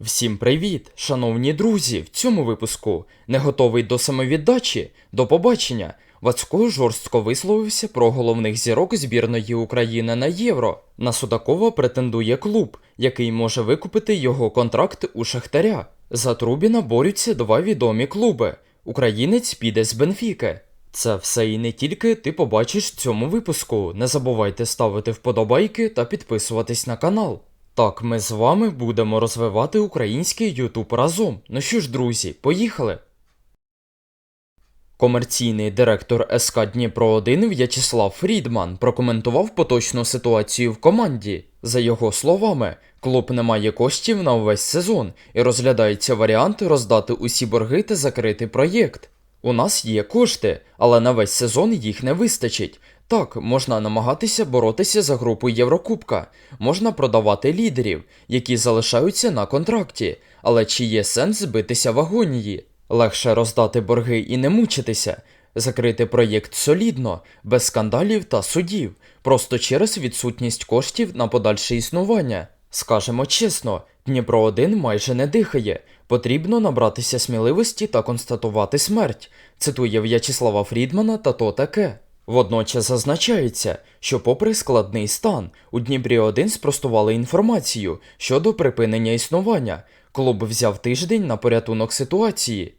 Всім привіт, шановні друзі! В цьому випуску не готовий до самовіддачі? До побачення! Вацько жорстко висловився про головних зірок збірної України на євро. На Судакова претендує клуб, який може викупити його контракт у Шахтаря. За Трубіна борються два відомі клуби. Українець піде з Бенфіки. Це все і не тільки ти побачиш в цьому випуску. Не забувайте ставити вподобайки та підписуватись на канал. Так, ми з вами будемо розвивати український Ютуб разом. Ну що ж, друзі, поїхали! Комерційний директор СК Дніпро 1 В'ячеслав Фрідман прокоментував поточну ситуацію в команді. За його словами, клуб не має коштів на увесь сезон і розглядається варіант роздати усі борги та закрити проєкт. У нас є кошти, але на весь сезон їх не вистачить. Так, можна намагатися боротися за групу Єврокубка, можна продавати лідерів, які залишаються на контракті, але чи є сенс битися в агонії? Легше роздати борги і не мучитися, закрити проєкт солідно, без скандалів та судів, просто через відсутність коштів на подальше існування. Скажемо чесно, Дніпро 1 майже не дихає. Потрібно набратися сміливості та констатувати смерть. Цитує В'ячеслава Фрідмана та то таке. Водночас зазначається, що, попри складний стан, у Дніпрі 1 спростували інформацію щодо припинення існування. Клуб взяв тиждень на порятунок ситуації.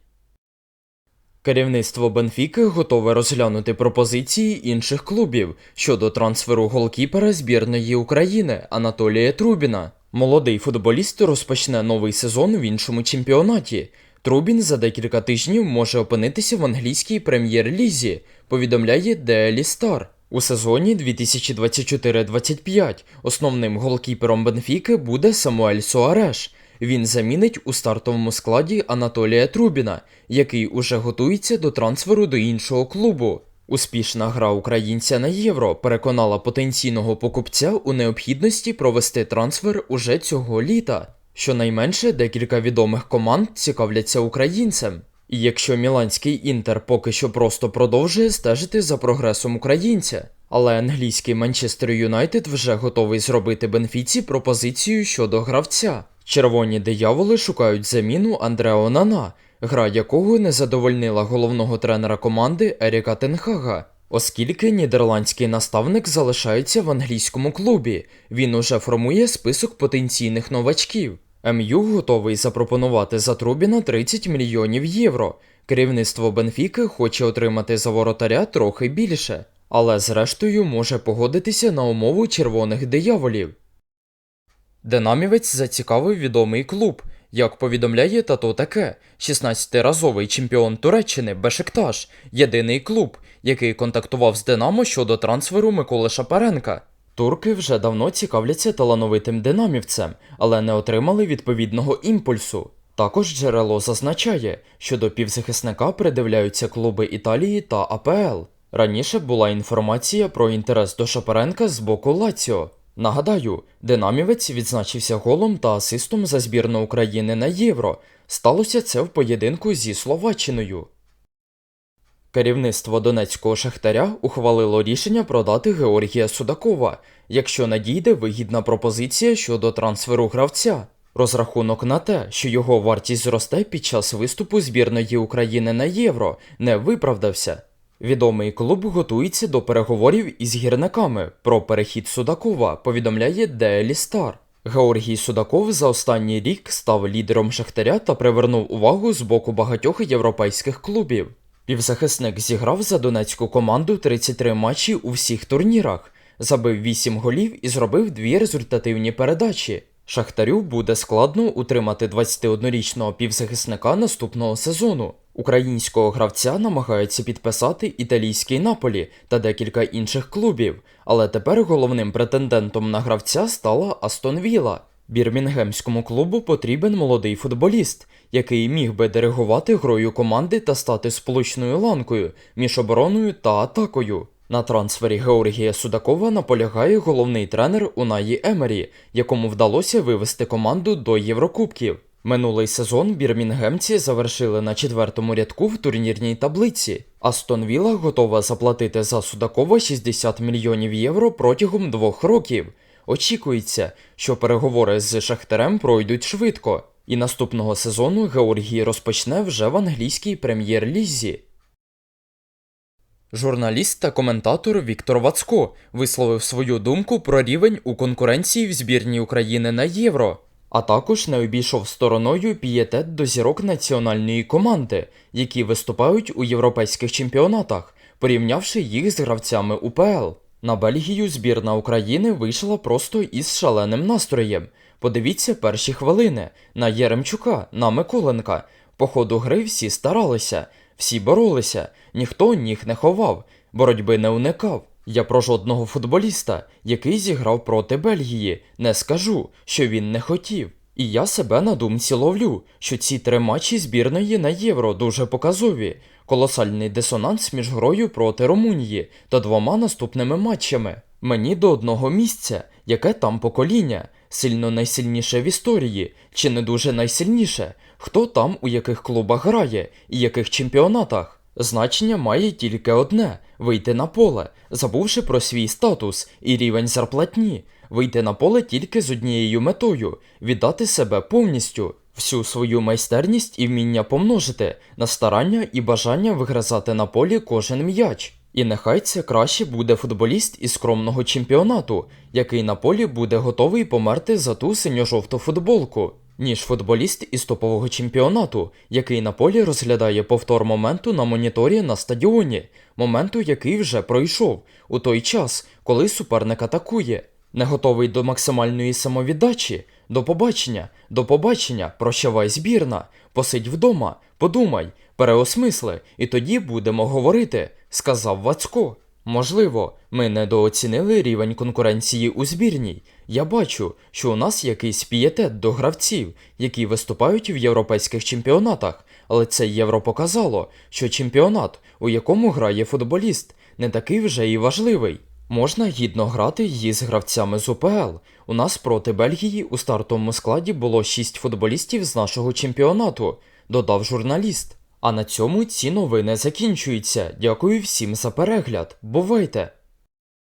Керівництво Бенфіки готове розглянути пропозиції інших клубів щодо трансферу голкіпера збірної України Анатолія Трубіна. Молодий футболіст розпочне новий сезон в іншому чемпіонаті. Трубін за декілька тижнів може опинитися в англійській прем'єр-лізі, повідомляє Daily Star. У сезоні 2024-25 основним голкіпером Бенфіки буде Самуель Суареш. Він замінить у стартовому складі Анатолія Трубіна, який уже готується до трансферу до іншого клубу. Успішна гра українця на євро переконала потенційного покупця у необхідності провести трансфер уже цього літа. Щонайменше декілька відомих команд цікавляться українцем. І якщо міланський інтер поки що просто продовжує стежити за прогресом українця, але англійський Манчестер Юнайтед вже готовий зробити Бенфіці пропозицію щодо гравця. Червоні дияволи шукають заміну Андрео Нана, гра якого не задовольнила головного тренера команди Еріка Тенхага. Оскільки нідерландський наставник залишається в англійському клубі, він уже формує список потенційних новачків. МЮ готовий запропонувати за Трубіна 30 мільйонів євро. Керівництво Бенфіки хоче отримати за воротаря трохи більше, але зрештою може погодитися на умову червоних дияволів. Динамівець зацікавив відомий клуб. Як повідомляє тато таке, 16-разовий чемпіон Туреччини Бешикташ, єдиний клуб, який контактував з Динамо щодо трансферу Миколи Шапаренка. Турки вже давно цікавляться талановитим динамівцем, але не отримали відповідного імпульсу. Також джерело зазначає, що до півзахисника придивляються клуби Італії та АПЛ. Раніше була інформація про інтерес до Шапаренка з боку Лаціо. Нагадаю, динамівець відзначився голом та асистом за збірну України на Євро. Сталося це в поєдинку зі Словаччиною. Керівництво Донецького Шахтаря ухвалило рішення продати Георгія Судакова, якщо надійде вигідна пропозиція щодо трансферу гравця. Розрахунок на те, що його вартість зросте під час виступу збірної України на Євро, не виправдався. Відомий клуб готується до переговорів із гірниками про перехід Судакова, повідомляє Daily Star. Георгій Судаков за останній рік став лідером Шахтаря та привернув увагу з боку багатьох європейських клубів. Півзахисник зіграв за донецьку команду 33 матчі у всіх турнірах, забив 8 голів і зробив дві результативні передачі. Шахтарю буде складно утримати 21-річного півзахисника наступного сезону. Українського гравця намагаються підписати італійський Наполі та декілька інших клубів, але тепер головним претендентом на гравця стала Астон Вілла. Бірмінгемському клубу потрібен молодий футболіст, який міг би диригувати грою команди та стати сполучною ланкою між обороною та атакою. На трансфері Георгія Судакова наполягає головний тренер Унаї Емері, якому вдалося вивести команду до Єврокубків. Минулий сезон бірмінгемці завершили на четвертому рядку в турнірній таблиці. Астон Вілла готова заплатити за Судакова 60 мільйонів євро протягом двох років. Очікується, що переговори з Шахтарем пройдуть швидко. І наступного сезону Георгій розпочне вже в англійській прем'єр-лізі. Журналіст та коментатор Віктор Вацко висловив свою думку про рівень у конкуренції в збірній України на євро, а також не обійшов стороною пієтет до зірок національної команди, які виступають у європейських чемпіонатах, порівнявши їх з гравцями УПЛ. На Бельгію збірна України вийшла просто із шаленим настроєм. Подивіться перші хвилини на Єремчука, на Миколенка. По ходу гри всі старалися, всі боролися, ніхто ніг не ховав, боротьби не уникав. Я про жодного футболіста, який зіграв проти Бельгії, не скажу, що він не хотів. І я себе на думці ловлю, що ці три матчі збірної на євро дуже показові. Колосальний дисонанс між грою проти Румунії та двома наступними матчами. Мені до одного місця, яке там покоління, сильно найсильніше в історії, чи не дуже найсильніше, хто там у яких клубах грає і яких чемпіонатах. Значення має тільки одне вийти на поле, забувши про свій статус і рівень зарплатні, вийти на поле тільки з однією метою віддати себе повністю, всю свою майстерність і вміння помножити на старання і бажання вигризати на полі кожен м'яч. І нехай це краще буде футболіст із скромного чемпіонату, який на полі буде готовий померти за ту синьо-жовту футболку, ніж футболіст із топового чемпіонату, який на полі розглядає повтор моменту на моніторі на стадіоні, моменту, який вже пройшов, у той час, коли суперник атакує. Не готовий до максимальної самовіддачі? До побачення, до побачення, прощавай збірна, посидь вдома, подумай, переосмисли, і тоді будемо говорити, сказав Вацко. Можливо, ми недооцінили рівень конкуренції у збірній. Я бачу, що у нас якийсь пієтет до гравців, які виступають в європейських чемпіонатах, але це євро показало, що чемпіонат, у якому грає футболіст, не такий вже і важливий. Можна гідно грати її з гравцями з УПЛ. У нас проти Бельгії у стартовому складі було 6 футболістів з нашого чемпіонату, додав журналіст. А на цьому ці новини закінчуються. Дякую всім за перегляд. Бувайте!